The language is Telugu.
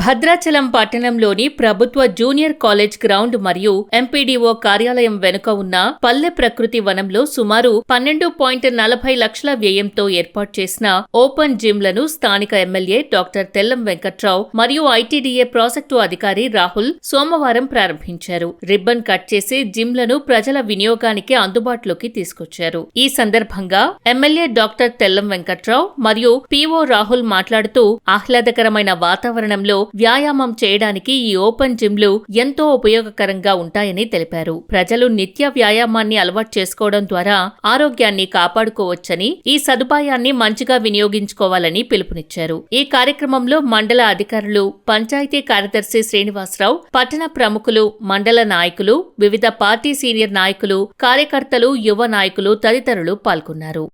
భద్రాచలం పట్టణంలోని ప్రభుత్వ జూనియర్ కాలేజ్ గ్రౌండ్ మరియు ఎంపీడీఓ కార్యాలయం వెనుక ఉన్న పల్లె ప్రకృతి వనంలో సుమారు పన్నెండు పాయింట్ నలభై లక్షల వ్యయంతో ఏర్పాటు చేసిన ఓపెన్ జిమ్లను స్థానిక ఎమ్మెల్యే డాక్టర్ తెల్లం వెంకట్రావు మరియు ఐటీడీఏ ప్రాజెక్టు అధికారి రాహుల్ సోమవారం ప్రారంభించారు. రిబ్బన్ కట్ చేసి జిమ్లను ప్రజల వినియోగానికి అందుబాటులోకి తీసుకొచ్చారు. ఈ సందర్భంగా ఎమ్మెల్యే డాక్టర్ తెల్లం వెంకట్రావు మరియు పీఓ రాహుల్ మాట్లాడుతూ ఆహ్లాదకరమైన వాతావరణంలో వ్యాయామం చేయడానికి ఈ ఓపెన్ జిమ్లు ఎంతో ఉపయోగకరంగా ఉంటాయని తెలిపారు. ప్రజలు నిత్య వ్యాయామాన్ని అలవాటు చేసుకోవడం ద్వారా ఆరోగ్యాన్ని కాపాడుకోవచ్చని ఈ సదుపాయాన్ని మంచిగా వినియోగించుకోవాలని పిలుపునిచ్చారు. ఈ కార్యక్రమంలో మండల అధికారులు పంచాయతీ కార్యదర్శి శ్రీనివాసరావు పట్టణ ప్రముఖులు మండల నాయకులు వివిధ పార్టీ సీనియర్ నాయకులు కార్యకర్తలు యువ నాయకులు తదితరులు పాల్గొన్నారు.